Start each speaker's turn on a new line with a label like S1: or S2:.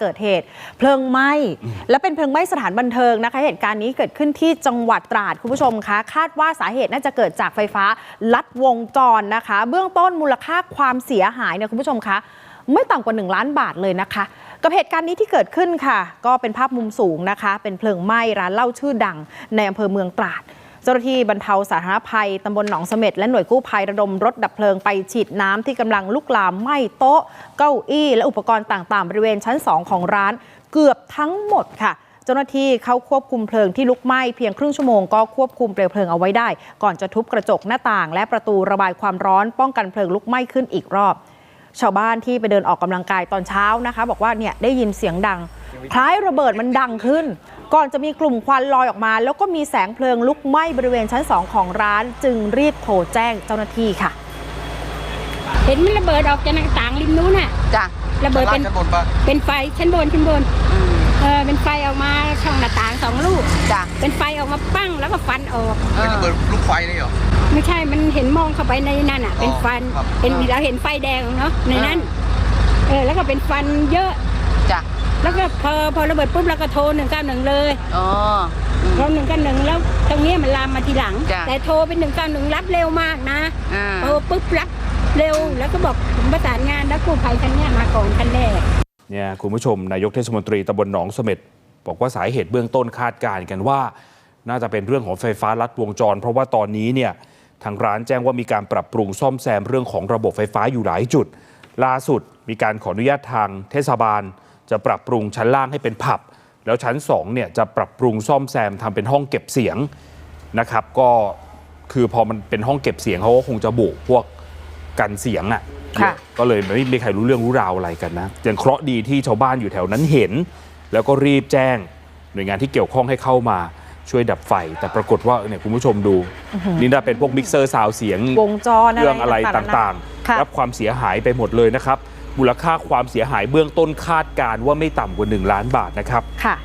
S1: เกิดเหตุเพลิงไหม้และเป็นเพลิงไหม้สถานบันเทิงนะคะ เหตุการณ์นี้เกิดขึ้นที่จังหวัดตราดคุณผู้ชมคะ คาดว่าสาเหตุน่าจะเกิดจากไฟฟ้าลัดวงจรนะคะ เบื้องต้นมูลค่าความเสียหายเนี่ยคุณผู้ชมคะไม่ต่ำกว่า 1 ล้านบาทเลยนะคะ กับเหตุการณ์นี้ที่เกิดขึ้นค่ะ ก็เป็นภาพมุมสูงนะคะ เป็นเพลิงไหม้ร้านเหล้าชื่อดังในอำเภอเมืองตราด เจ้าหน้าที่บรรเทาสาธารณภัยตำบลหนองเสม็ดและหน่วยกู้ภัยระดมรถดับเพลิงไปฉีดน้ำที่กำลังลุกลามไหม้โต๊ะ เก้าอี้และอุปกรณ์ต่างๆ บริเวณชั้น 2 ของร้านเกือบทั้งหมดค่ะเจ้าหน้าที่เข้าควบคุมเพลิงที่ลุกไหม้เพียงครึ่งชั่วโมงก็ควบคุมเปลวเพลิงเอาไว้ได้ ก่อนจะทุบกระจกหน้าต่าง และประตูระบายความร้อนป้องกันเพลิงลุกไหม้ขึ้นอีกรอบ ชาวบ้านที่ไปเดินออกกำลังกายตอนเช้านะคะ บอกว่าเนี่ยได้ยินเสียงดัง คล้ายระเบิดมันดังขึ้น ก่อนจะมีกลุ่มควันลอยออกมา แล้วก็มีแสงเพลิงลุกไหม้บริเวณชั้น 2 ของร้าน จึงรีบโทรแจ้งเจ้าหน้าที่ค่ะ
S2: เห็นมันระเบิดออกจากหน้าต่างริมนู้นน่ะ
S3: จ้ะ
S2: ระเบิดเป็น
S4: ชั้นบนปะ
S2: เป็นไฟชั้นบนชั้นบนเออเป็นไฟออกมาช่องหน้าต่างสองลูก
S3: จ้ะ
S2: เป็นไฟออกมาปั้งแล้วก็ฟันออก
S3: เอ
S4: เป็น
S3: อ
S4: ระเบิดลูกไฟนี่เหรอ
S2: ไม่ใช่มันเห็นมองเข้าไปในนั่นอะ เป็นฟัน
S4: ครับ
S2: เห็นเราเห็นไฟแดงเนาะในนั้นเออแล้วก็เป็นฟันเยอะ
S3: จ้ะ
S2: แล้วก็พอพอระเบิดปุ๊บเราก็โทรหนึ่งเก้าหนึ่งเลย
S3: อ๋ออืม
S2: โทรหนึ่งเก้าหนึ่งแล้ว ตรงเนี้ยมันลามมาทีหลัง
S3: จ้ะ
S2: แต่โทรเป็นหนึ่งเก้าหนึ่งรับเร็วมากนะ
S3: อ่า
S2: โทรปุ๊บรับเร็วแล้วก็บอกผมประสานงานแล้วกู้ภัยคันเนี้ยมาก่อนคันแรก
S5: เนี่ยคุณผู้ชมนายกเทศมนตรีตำบลหนองเสม็ดบอกว่าสาเหตุเบื้องต้นคาดการณ์กันว่า น่าจะเป็นเรื่องของไฟฟ้าลัดวงจร เพราะว่าตอนนี้เนี่ยทางร้านแจ้งว่ามีการปรับปรุงซ่อมแซมเรื่องของระบบไฟฟ้าอยู่หลายจุด ล่าสุดมีการขออนุญาตทางเทศบาล จะปรับปรุงชั้นล่างให้เป็นผับ แล้วชั้น2เนี่ยจะปรับปรุงซ่อมแซมทำเป็นห้องเก็บเสียงนะครับ ก็คือพอมันเป็นห้องเก็บเสียงเขาก็คงจะบุพวกกันเสียงอะ
S1: ค่ะ
S5: ก็เลยไม่มีใครรู้เรื่องรู้ราวอะไรกันนะยังเคราะห์ดีที่ชาวบ้านอยู่แถวนั้นเห็น แล้วก็รีบแจ้งหน่วยงานที่เกี่ยวข้องให้เข้ามาช่วยดับไฟ แต่ปรากฏว่าเนี่ยคุณผู้ชมดู นี่น่าเป็นพวกมิกเซอร์ซาวเสียง
S1: วงจร
S5: เครื่องอะไร
S1: ๆ
S5: ต่าง
S1: ค่ะ
S5: ๆรับความเสียหายไปหมดเลยนะครับ มูลค่าความเสียหายเบื้องต้นคาดการว่าไม่ต่ำกว่า 1 ล้านบาทนะครับ
S1: ค่ะ